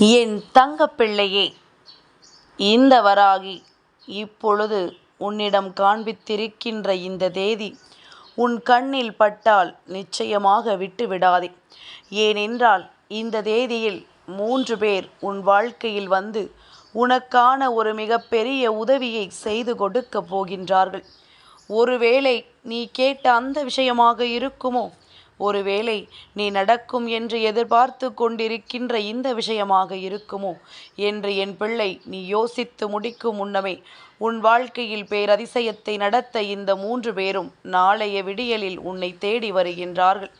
என் தங்கப்பிள்ளையே இந்த வராகி இப்பொழுது உன்னிடம் காண்பித்திருக்கின்ற இந்த தேதி உன் கண்ணில் பட்டால் நிச்சயமாக விட்டுவிடாதே. ஏனென்றால் இந்த தேதியில் மூன்று பேர் உன் வாழ்க்கையில் வந்து உனக்கான ஒரு மிகப்பெரிய உதவியை செய்து கொடுக்கப் போகின்றார்கள். ஒருவேளை நீ கேட்ட அந்த விஷயமாக இருக்குமோ? ஒருவேளை நீ நடக்கும் என்று எதிர்பார்த்து கொண்டிருக்கின்ற இந்த விஷயமாக இருக்குமோ? என்று என் பிள்ளை நீ யோசித்து முடிக்கும் முன்னமே உன் வாழ்க்கையில் பேரதிசயத்தை நடத்த இந்த மூன்று பேரும் நாளைய விடியலில் உன்னை தேடி வருகின்றார்கள்.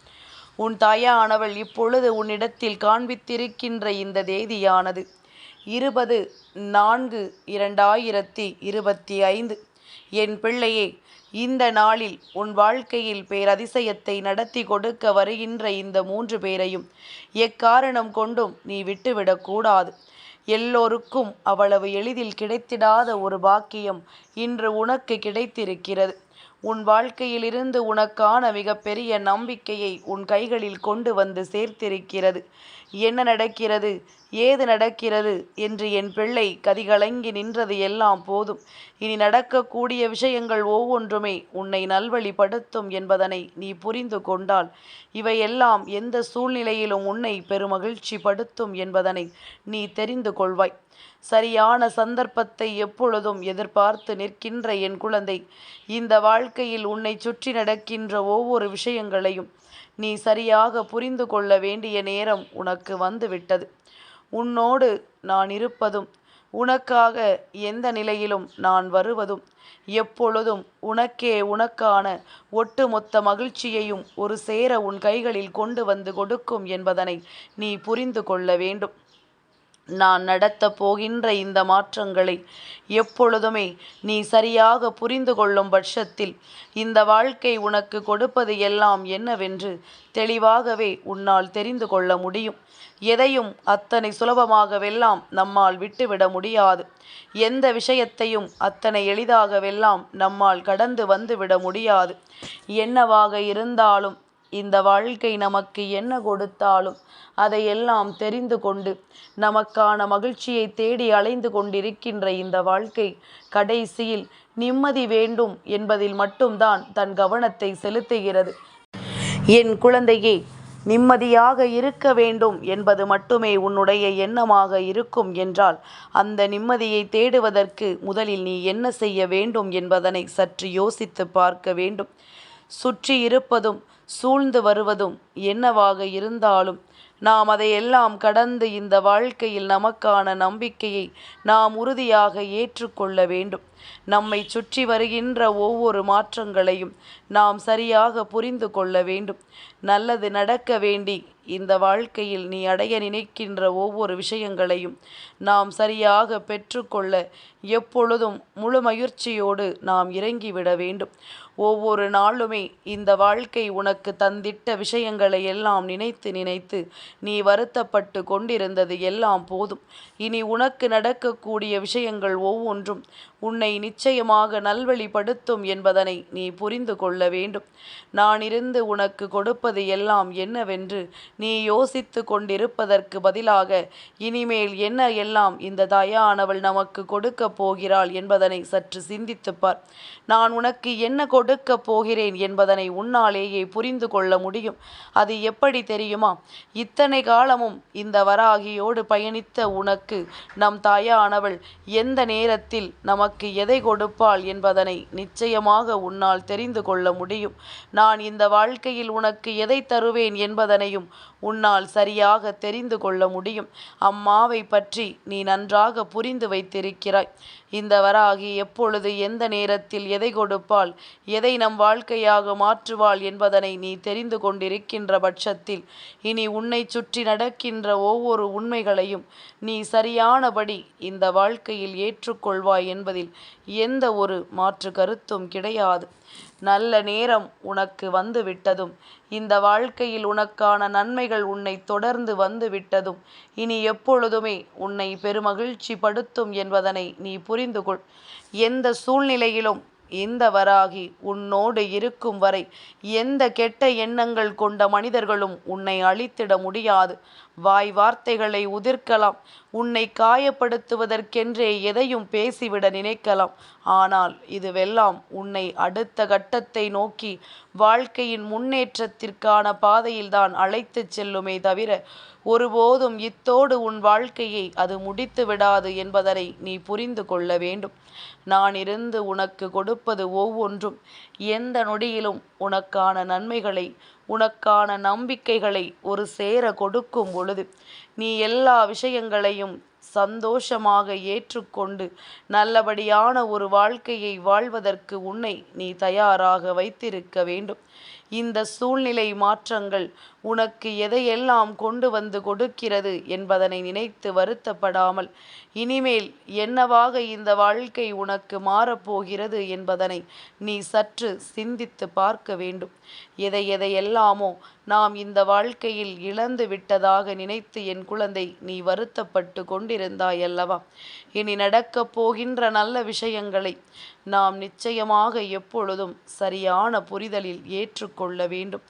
உன் தாயானவள் இப்பொழுது உன்னிடத்தில் காண்பித்திருக்கின்ற இந்த தேதியானது இருபது நான்கு இரண்டாயிரத்தி இருபத்தி ஐந்து. என் பிள்ளையே இந்த நாளில் உன் வாழ்க்கையில் பேரதிசயத்தை நடத்தி கொடுக்க வருகின்ற இந்த மூன்று பேரையும் எக்காரணம் கொண்டும் நீ விட்டுவிடக்கூடாது எல்லோருக்கும் அவ்வளவு எளிதில் கிடைத்திடாத ஒரு பாக்கியம் இன்று உனக்கு கிடைத்திருக்கிறது. உன் வாழ்க்கையிலிருந்து உனக்கான மிகப்பெரிய நம்பிக்கையை உன் கைகளில் கொண்டு வந்து சேர்த்திருக்கிறது. என்ன நடக்கிறது? ஏது நடக்கிறது? என்று என் பிள்ளை கதிகலங்கி நின்றது எல்லாம் போதும். இனி நடக்கக்கூடிய விஷயங்கள் ஒவ்வொன்றுமே உன்னை நல்வழிப்படுத்தும் என்பதனை நீ புரிந்து கொண்டால் இவையெல்லாம் எந்த சூழ்நிலையிலும் உன்னை பெருமகிழ்ச்சி படுத்தும் என்பதனை நீ தெரிந்து கொள்வாய். சரியான சந்தர்ப்பத்தை எப்பொழுதும் எதிர்பார்த்து நிற்கின்ற என் குழந்தை இந்த வாழ்க்கையில் உன்னை சுற்றி நடக்கின்ற ஒவ்வொரு விஷயங்களையும் நீ சரியாக புரிந்து கொள்ள வேண்டிய நேரம் உனக்கு வந்துவிட்டது. உன்னோடு நான் இருப்பதும் உனக்காக எந்த நிலையிலும் நான் வருவதும் எப்பொழுதும் உனக்கே உனக்கான ஒட்டுமொத்த மகிழ்ச்சியையும் ஒரு சேர உன் கைகளில் கொண்டு வந்து கொடுக்கும் என்பதனை நீ புரிந்து கொள்ள வேண்டும். நான் நடத்தப் போகின்ற இந்த மாற்றங்களை எப்பொழுதுமே நீ சரியாக புரிந்து கொள்ளும் பட்சத்தில் இந்த வாழ்க்கை உனக்கு கொடுப்பது எல்லாம் என்னவென்று தெளிவாகவே உன்னால் தெரிந்து கொள்ள முடியும். எதையும் அத்தனை சுலபமாகவெல்லாம் நம்மால் விட்டுவிட முடியாது. எந்த விஷயத்தையும் அத்தனை எளிதாகவெல்லாம் நம்மால் கடந்து வந்துவிட முடியாது. என்னவாக இருந்தாலும் இந்த வாழ்க்கை நமக்கு என்ன கொடுத்தாலும் அதையெல்லாம் தெரிந்து கொண்டு நமக்கான மகிழ்ச்சியை தேடி அலைந்து கொண்டிருக்கின்ற இந்த வாழ்க்கை கடைசியில் நிம்மதி வேண்டும் என்பதில் மட்டும்தான் தன் கவனத்தை செலுத்துகிறது. என் குழந்தையே நிம்மதியாக இருக்க வேண்டும் என்பது மட்டுமே உன்னுடைய எண்ணமாக இருக்கும் என்றால் அந்த நிம்மதியை தேடுவதற்கு முதலில் நீ என்ன செய்ய வேண்டும் என்பதனை சற்று யோசித்து பார்க்க வேண்டும். சுற்றி இருப்பதும் சூழ்ந்து வருவதும் என்னவாக இருந்தாலும் நாம் அதையெல்லாம் கடந்து இந்த வாழ்க்கையில் நமக்கான நம்பிக்கையை நாம் உறுதியாக ஏற்றுக்கொள்ள வேண்டும். நம்மை சுற்றி வருகின்ற ஒவ்வொரு மாற்றங்களையும் நாம் சரியாக புரிந்து கொள்ள வேண்டும். நல்லது நடக்க வேண்டி இந்த வாழ்க்கையில் நீ அடைய நினைக்கின்ற ஒவ்வொரு விஷயங்களையும் நாம் சரியாக பெற்றுக்கொள்ள எப்பொழுதும் முழு மகிழ்ச்சியோடு நாம் இறங்கிவிட வேண்டும். ஒவ்வொரு நாளுமே இந்த வாழ்க்கை உனக்கு தந்திட்ட விஷயங்களை எல்லாம் நினைத்து நினைத்து நீ வருத்தப்பட்டு கொண்டிருந்தது எல்லாம் போதும். இனி உனக்கு நடக்கக்கூடிய விஷயங்கள் ஒவ்வொன்றும் உன்னை நிச்சயமாக நல்வழிப்படுத்தும் என்பதனை நீ புரிந்து கொள்ள வேண்டும். நான் இருந்து உனக்கு கொடுப்பது எல்லாம் என்னவென்று நீ யோசித்து கொண்டிருப்பதற்கு பதிலாக இனிமேல் என்ன எல்லாம் இந்த தயானவள் நமக்கு கொடுக்க போகிறாள் என்பதனை சற்று சிந்தித்துப்பார் நான் உனக்கு என்ன கொடுக்க போகிறேன் என்பதனை உன்னாலேயே புரிந்து கொள்ள முடியும். அது எப்படி தெரியுமா? இத்தனை காலமும் இந்த வராகியோடு பயணித்த உனக்கு நம் தாயானவள் எந்த நேரத்தில் நமக்கு எதை கொடுப்பாள் என்பதனை நிச்சயமாக உன்னால் தெரிந்து கொள்ள முடியும். நான் இந்த வாழ்க்கையில் உனக்கு எதை தருவேன் என்பதனையும் உன்னால் சரியாக தெரிந்து கொள்ள முடியும். அம்மாவை பற்றி நீ நன்றாக புரிந்து வைத்திருக்கிறாய். இந்த வராகி எப்பொழுது எந்த நேரத்தில் எதை கொடுப்பாள் எதை நம் வாழ்க்கையாக மாற்றுவாள் என்பதனை நீ தெரிந்து கொண்டிருக்கின்ற பட்சத்தில் இனி உன்னை சுற்றி நடக்கின்ற ஒவ்வொரு உண்மைகளையும் நீ சரியானபடி இந்த வாழ்க்கையில் ஏற்றுக்கொள்வாய் என்பதில் எந்த ஒரு மாற்று கருத்தும் கிடையாது. நல்ல நேரம் உனக்கு வந்து விட்டதும் இந்த வாழ்க்கையில் உனக்கான நன்மைகள் உன்னை தொடர்ந்து வந்து விட்டதும் இனி எப்பொழுதுமே உன்னை பெருமகிழ்ச்சி படுத்தும் என்பதனை நீ புரிந்து கொள் எந்த சூழ்நிலையிலும் இந்த வராகி உன்னோடு இருக்கும் வரை எந்த கெட்ட எண்ணங்கள் கொண்ட மனிதர்களும் உன்னை அழித்திட முடியாது. வாய் வார்த்தைகளை உதிர்க்கலாம். உன்னை காயப்படுத்துவதற்கென்றே எதையும் பேசிவிட நினைக்கலாம். ஆனால் இதுவெல்லாம் உன்னை அடுத்த கட்டத்தை நோக்கி வாழ்க்கையின் முன்னேற்றத்திற்கான பாதையில்தான் அழைத்துச் செல்லுமே தவிர ஒருபோதும் இத்தோடு உன் வாழ்க்கையை அது முடித்து விடாது என்பதனை நீ புரிந்து கொள்ள வேண்டும். நான் இருந்து உனக்கு கொடுப்பது ஒவ்வொன்றும். எந்த நொடியிலும் உனக்கான நன்மைகளை உனக்கான நம்பிக்கைகளை ஒரு சேர கொடுக்கும் பொழுது நீ எல்லா விஷயங்களையும் சந்தோஷமாக ஏற்றுக்கொண்டு நல்லபடியான ஒரு வாழ்க்கையை வாழ்வதற்கு உன்னை நீ தயாராக வைத்திருக்க வேண்டும். இந்த சூழ்நிலை மாற்றங்கள் உனக்கு எதையெல்லாம் கொண்டு வந்து கொடுக்கிறது என்பதனை நினைத்து வருத்தப்படாமல் இனிமேல் என்னவாக இந்த வாழ்க்கை உனக்கு மாறப்போகிறது என்பதனை நீ சற்று சிந்தித்து பார்க்க வேண்டும். எதை எதையெல்லாமோ நாம் இந்த வாழ்க்கையில் இழந்து விட்டதாக நினைத்து என் குழந்தை நீ வருத்தப்பட்டு கொண்டிருந்தாய் அல்லவா இனி நடக்கப் போகின்ற நல்ல விஷயங்களை நாம் நிச்சயமாக எப்பொழுதும் சரியான புரிதலில் ஏற்றுக்கொள்ள வேண்டும்.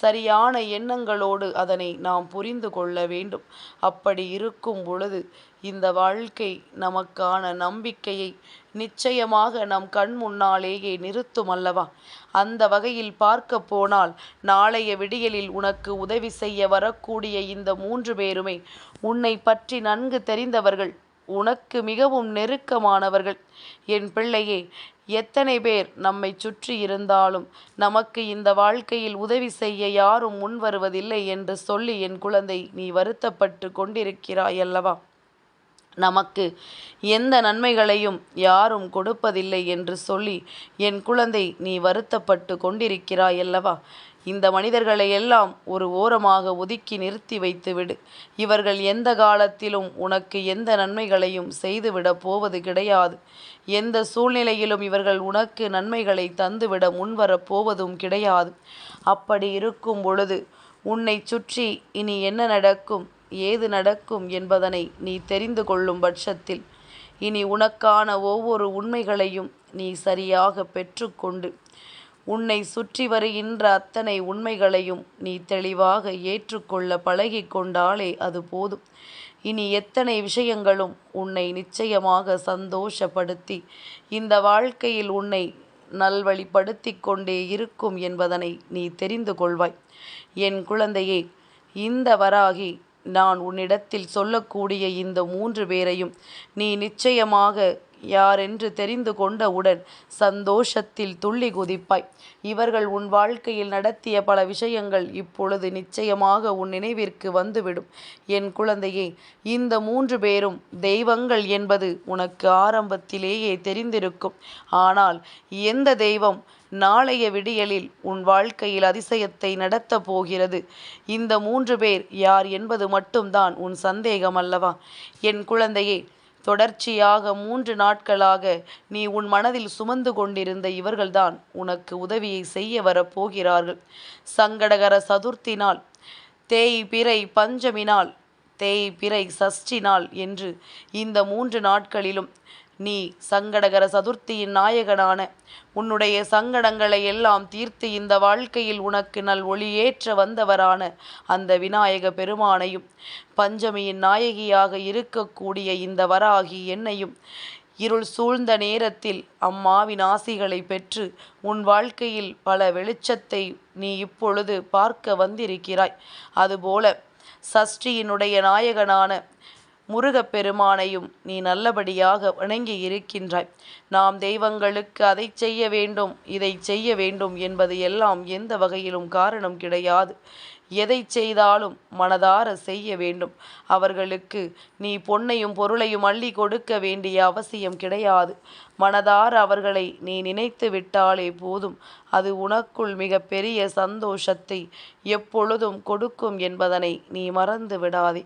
சரியான எண்ணங்களோடு அதனை நாம் புரிந்து கொள்ள வேண்டும். அப்படி இருக்கும் பொழுது இந்த வாழ்க்கை நமக்கான நம்பிக்கையை நிச்சயமாக நம் கண் முன்னாலேயே நிறுத்தும் அல்லவா? அந்த வகையில் பார்க்க போனால் நாளைய விடியலில் உனக்கு உதவி செய்ய வரக்கூடிய இந்த மூன்று பேருமே உன்னை பற்றி நன்கு தெரிந்தவர்கள். உனக்கு மிகவும் நெருக்கமானவர்கள். என் பிள்ளையே எத்தனை பேர் நம்மை சுற்றி இருந்தாலும் நமக்கு இந்த வாழ்க்கையில் உதவி செய்ய யாரும் முன் வருவதில்லை என்று சொல்லி என் குழந்தை நீ வருத்தப்பட்டு கொண்டிருக்கிறாய் அல்லவா நமக்கு எந்த நன்மைகளையும் யாரும் கொடுப்பதில்லை என்று சொல்லி என் குழந்தை நீ வருத்தப்பட்டு கொண்டிருக்கிறாய் அல்லவா இந்த மனிதர்களை எல்லாம் ஒரு ஓரமாக ஒதுக்கி நிறுத்தி வைத்துவிடு. இவர்கள் எந்த காலத்திலும் உனக்கு எந்த நன்மைகளையும் செய்துவிடப் போவது கிடையாது. எந்த சூழ்நிலையிலும் இவர்கள் உனக்கு நன்மைகளை தந்துவிட முன்வரப் போவதும் கிடையாது. அப்படி இருக்கும் பொழுது உன்னை சுற்றி இனி என்ன நடக்கும் ஏது நடக்கும் என்பதனை நீ தெரிந்து கொள்ளும் பட்சத்தில் இனி உனக்கான ஒவ்வொரு உண்மைகளையும் நீ சரியாக பெற்றுக்கொண்டு உன்னை சுற்றி வருகின்ற அத்தனை உண்மைகளையும் நீ தெளிவாக ஏற்றுக்கொள்ள பழகி கொண்டாலே அது போதும். இனி எத்தனை விஷயங்களும் உன்னை நிச்சயமாக சந்தோஷப்படுத்தி இந்த வாழ்க்கையில் உன்னை நல்வழிப்படுத்தி கொண்டே இருக்கும் என்பதனை நீ தெரிந்து கொள்வாய். என் குழந்தையே இந்த வராகி நான் உன்னிடத்தில் சொல்லக்கூடிய இந்த மூன்று பேரையும் நீ நிச்சயமாக யாரென்று தெரிந்து கொண்டவுடன் சந்தோஷத்தில் துள்ளி குதிப்பாய். இவர்கள் உன் வாழ்க்கையில் நடத்திய பல விஷயங்கள் இப்பொழுது நிச்சயமாக உன் நினைவிற்கு வந்துவிடும். என் குழந்தையே இந்த மூன்று பேரும் தெய்வங்கள் என்பது உனக்கு ஆரம்பத்திலேயே தெரிந்திருக்கும். ஆனால் எந்த தெய்வம் நாளைய விடியலில் உன் வாழ்க்கையில் அதிசயத்தை நடத்தப் போகிறது? இந்த மூன்று பேர் யார் என்பது மட்டும்தான் உன் சந்தேகம் அல்லவா என் குழந்தையே தொடர்ச்சியாக மூன்று நாட்களாக நீ உன் மனதில் சுமந்து கொண்டிருந்த இவர்கள்தான் உனக்கு உதவியை செய்ய வரப்போகிறார்கள். சங்கடகர சதுர்த்தி நாள் தேய் பிறை பஞ்சமினால் தேய் பிறை சஷ்டி நாள் என்று இந்த மூன்று நாட்களிலும் நீ சங்கடகர சதுர்த்தியின் நாயகனான உன்னுடைய சங்கடங்களை எல்லாம் தீர்த்து இந்த வாழ்க்கையில் உனக்கு நல் ஒளியேற்ற வந்தவரான அந்த விநாயக பெருமானையும் பஞ்சமியின் நாயகியாக இருக்கக்கூடிய இந்த வராகி என்னையும் இருள் சூழ்ந்த நேரத்தில் அம்மாவின் ஆசிகளை பெற்று உன் வாழ்க்கையில் பல வெளிச்சத்தை நீ இப்பொழுது பார்க்க வந்திருக்கிறாய். அதுபோல சஷ்டியினுடைய நாயகனான முருகப்பெருமானையும் நீ நல்லபடியாக வணங்கி இருக்கின்றாய். நாம் தெய்வங்களுக்கு அதை செய்ய வேண்டும் இதை செய்ய வேண்டும் என்பது எல்லாம் எந்த வகையிலும் காரணம் கிடையாது. எதை செய்தாலும் மனதார செய்ய வேண்டும். அவர்களுக்கு நீ பொன்னையும் பொருளையும் அள்ளி கொடுக்க வேண்டிய அவசியம் கிடையாது. மனதார அவர்களை நீ நினைத்து விட்டாலே போதும். அது உனக்குள் மிக பெரிய சந்தோஷத்தை எப்பொழுதும் கொடுக்கும் என்பதனை நீ மறந்து விடாதே.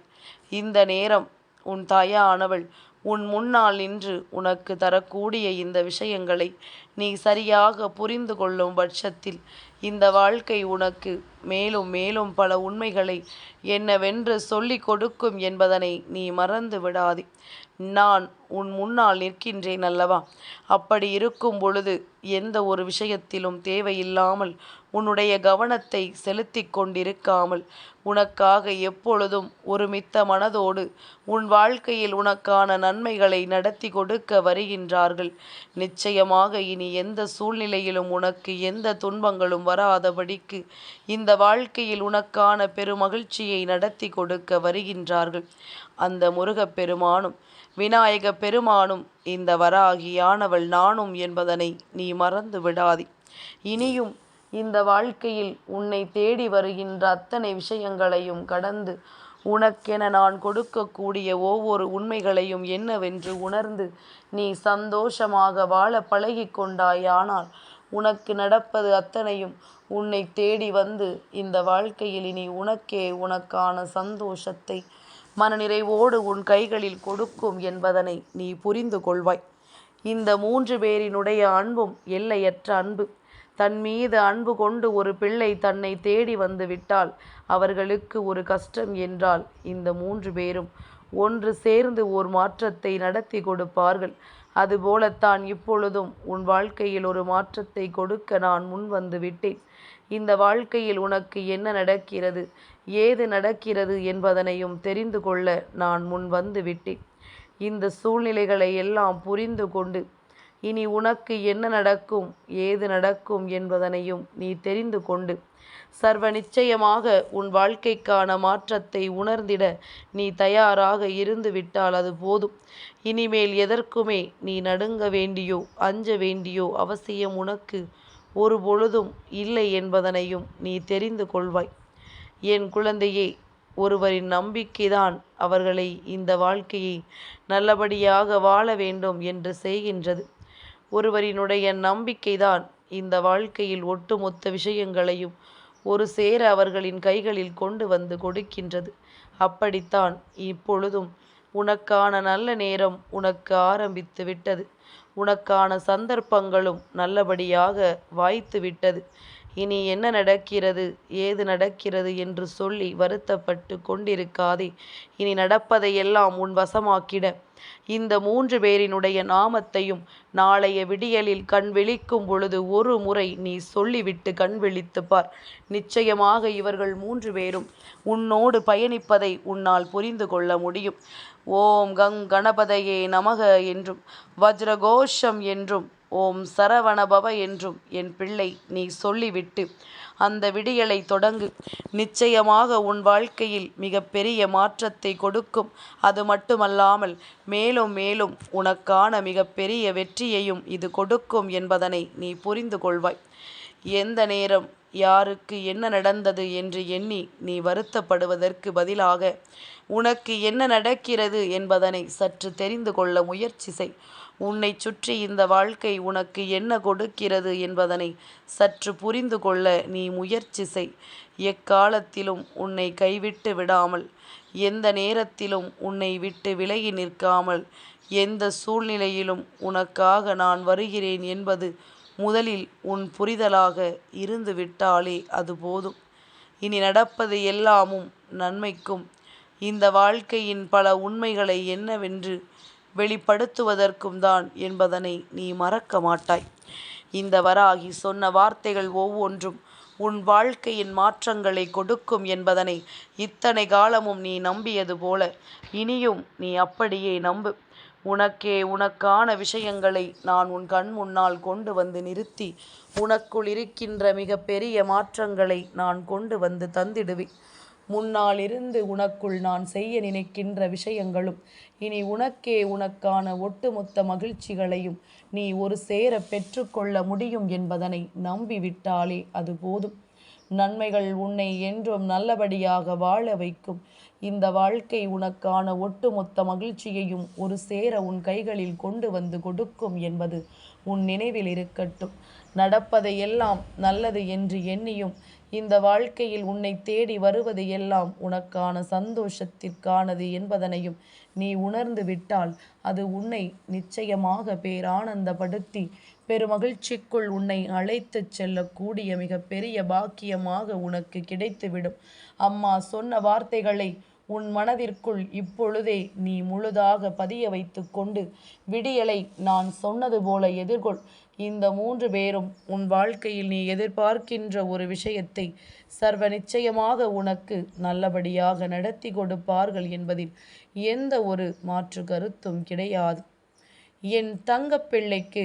இந்த நேரம் உன் தாயானவள் உன் முன்னால் நின்று உனக்கு தரக்கூடிய இந்த விஷயங்களை நீ சரியாக புரிந்து கொள்ளும் பட்சத்தில் இந்த வாழ்க்கை உனக்கு மேலும் மேலும் பல உண்மைகளை என்னவென்று சொல்லிக் கொடுக்கும் என்பதனை நீ மறந்து விடாதே. நான் உன் முன்னால் நிற்கின்றேன் அல்லவா? அப்படி இருக்கும் பொழுது எந்த ஒரு விஷயத்திலும் தேவையில்லாமல் உன்னுடைய கவனத்தை செலுத்தி கொண்டிருக்காமல் உனக்காக எப்பொழுதும் ஒரு மித்த மனதோடு உன் வாழ்க்கையில் உனக்கான நன்மைகளை நடத்தி கொடுக்க வருகின்றார்கள். நிச்சயமாக இனி எந்த சூழ்நிலையிலும் உனக்கு எந்த துன்பங்களும் வராதபடிக்கு இந்த வாழ்க்கையில் உனக்கான பெருமகிழ்ச்சியை நடத்தி கொடுக்க வருகின்றார்கள். அந்த முருகப் பெருமானும் விநாயக பெருமானும் இந்த வராகியானவள் நானும் என்பதனை நீ மறந்து விடாதே. இனியும் இந்த வாழ்க்கையில் உன்னை தேடி வருகின்ற அத்தனை விஷயங்களையும் கடந்து உனக்கென நான் கொடுக்கக்கூடிய ஒவ்வொரு உண்மைகளையும் என்னவென்று உணர்ந்து நீ சந்தோஷமாக வாழ பழகி கொண்டாயானால் உனக்கு நடப்பது அத்தனையும் உன்னை தேடி வந்து இந்த வாழ்க்கையில் இனி உனக்கே உனக்கான சந்தோஷத்தை மனநிறைவோடு உன் கைகளில் கொடுக்கும் என்பதனை நீ புரிந்து கொள்வாய். இந்த மூன்று பேரினுடைய அன்பும் எல்லையற்ற அன்பு. தன் மீது அன்பு கொண்டு ஒரு பிள்ளை தன்னை தேடி வந்து விட்டால் அவர்களுக்கு ஒரு கஷ்டம் என்றால் இந்த மூன்று பேரும் ஒன்று சேர்ந்து ஓர் மாற்றத்தை நடத்தி கொடுப்பார்கள். அதுபோலத்தான் இப்பொழுதும் உன் வாழ்க்கையில் ஒரு மாற்றத்தை கொடுக்க நான் முன் வந்து விட்டேன். இந்த வாழ்க்கையில் உனக்கு என்ன நடக்கிறது? ஏது நடக்கிறது என்பதனையும் தெரிந்து கொள்ள நான் முன் வந்து விட்டேன். இந்த சூழ்நிலைகளை எல்லாம் புரிந்து கொண்டு இனி உனக்கு என்ன நடக்கும் ஏது நடக்கும் என்பதனையும் நீ தெரிந்து கொண்டு சர்வ நிச்சயமாக உன் வாழ்க்கைக்கான மாற்றத்தை உணர்ந்திட நீ தயாராக இருந்து விட்டால் அது போதும். இனிமேல் எதற்குமே நீ நடுங்க வேண்டியோ அஞ்ச வேண்டியோ அவசியம் உனக்கு ஒரு பொழுதும் இல்லை என்பதனையும் நீ தெரிந்து கொள்வாய். என் குழந்தையே ஒருவரின் நம்பிக்கைதான் அவர்களை இந்த வாழ்க்கையை நல்லபடியாக வாழ வேண்டும் என்று செய்கின்றது. ஒருவரினுடைய நம்பிக்கைதான் இந்த வாழ்க்கையில் ஒட்டுமொத்த விஷயங்களையும் ஒரு சேர அவர்களின் கைகளில் கொண்டு வந்து கொடுக்கின்றது. அப்படித்தான் இப்பொழுதும் உனக்கான நல்ல நேரம் உனக்கு ஆரம்பித்து விட்டது. உனக்கான சந்தர்ப்பங்களும் நல்லபடியாக வாய்த்து விட்டது இனி என்ன நடக்கிறது? ஏது நடக்கிறது என்று சொல்லி வருத்தப்பட்டு கொண்டிருக்காதே. இனி நடப்பதையெல்லாம் உன் வசமாக்கிட. இந்த மூன்று பேரினுடைய நாமத்தையும் நாளைய விடியலில் கண் விழிக்கும் பொழுது ஒரு முறை நீ சொல்லிவிட்டு கண் விழித்து பார். நிச்சயமாக இவர்கள் மூன்று பேரும் உன்னோடு பயணிப்பதை உன்னால் புரிந்து கொள்ள முடியும். ஓம் கங் கணபதையே நமக என்றும் வஜ்ரகோஷம் என்றும் ஓம் சரவணபவ என்றும் என் பிள்ளை நீ சொல்லிவிட்டு அந்த விடியலை தொடங்கு. நிச்சயமாக உன் வாழ்க்கையில் மிக பெரிய மாற்றத்தை கொடுக்கும். அது மட்டுமல்லாமல் மேலும் மேலும் உனக்கான மிக பெரிய வெற்றியையும் இது கொடுக்கும் என்பதனை நீ புரிந்து கொள்வாய். எந்த நேரம் யாருக்கு என்ன நடந்தது என்று எண்ணி நீ வருத்தப்படுவதற்கு பதிலாக உனக்கு என்ன நடக்கிறது என்பதனை சற்று தெரிந்து கொள்ள முயற்சி செய். உன்னை சுற்றி இந்த வாழ்க்கை உனக்கு என்ன கொடுக்கிறது என்பதனை சற்று புரிந்து கொள்ள நீ முயற்சி செய். எக்காலத்திலும் உன்னை கைவிட்டு விடாமல் எந்த நேரத்திலும் உன்னை விட்டு விலகி நிற்காமல் எந்த சூழ்நிலையிலும் உனக்காக நான் வருகிறேன் என்பது முதலில் உன் புரிதலாக இருந்து விட்டாலே அது போதும். இனி நடப்பது எல்லாமும் நன்மைக்கும். இந்த வாழ்க்கையின் பல உண்மைகளை என்னவென்று வெளிப்படுத்துவதற்கும் தான் என்பதனை நீ மறக்க மாட்டாய். இந்த வராகி சொன்ன வார்த்தைகள் ஒவ்வொன்றும் உன் வாழ்க்கையின் மாற்றங்களை கொடுக்கும் என்பதனை இத்தனை காலமும் நீ நம்பியது போல இனியும் நீ அப்படியே நம்பு. உனக்கே உனக்கான விஷயங்களை நான் உன் கண் முன்னால் கொண்டு வந்து நிறுத்தி உனக்குள் இருக்கின்ற மிக பெரிய மாற்றங்களை நான் கொண்டு வந்து தந்திடுவேன். முன்னால் இருந்து உனக்குள் நான் செய்ய நினைக்கின்ற விஷயங்களும் இனி உனக்கே உனக்கான ஒட்டுமொத்த மகிழ்ச்சிகளையும் நீ ஒரு சேர பெற்றுக்கொள்ள முடியும் என்பதனை நம்பிவிட்டாலே அது போதும். நன்மைகள் உன்னை என்றும் நல்லபடியாக வாழ வைக்கும். இந்த வாழ்க்கை உனக்கான ஒட்டுமொத்த மகிழ்ச்சியையும் ஒரு சேர உன் கைகளில் கொண்டு வந்து கொடுக்கும் என்பது உன் நினைவில் இருக்கட்டும். நடப்பதை எல்லாம் நல்லது என்று எண்ணியும் இந்த வாழ்க்கையில் உன்னை தேடி வருவது எல்லாம் உனக்கான சந்தோஷத்திற்கானது என்பதனையும் நீ உணர்ந்து விட்டால் அது உன்னை நிச்சயமாக பேரானந்தப்படுத்தி பெருமகிழ்ச்சிக்குள் உன்னை அழைத்துச் செல்லக்கூடிய மிகப்பெரிய பாக்கியமாக உனக்கு கிடைத்துவிடும். அம்மா சொன்ன வார்த்தைகளை உன் மனதிற்குள் இப்பொழுதே நீ முழுதாக பதிய வைத்து கொண்டு விடியலை நான் சொன்னது போல எதிர்கொள். இந்த மூன்று பேரும் உன் வாழ்க்கையில் நீ எதிர்பார்க்கின்ற ஒரு விஷயத்தை சர்வ நிச்சயமாக உனக்கு நல்லபடியாக நடத்தி கொடுப்பார்கள் என்பதில் எந்த ஒரு மாற்று கருத்தும் கிடையாது. என் தங்கப்பிள்ளைக்கு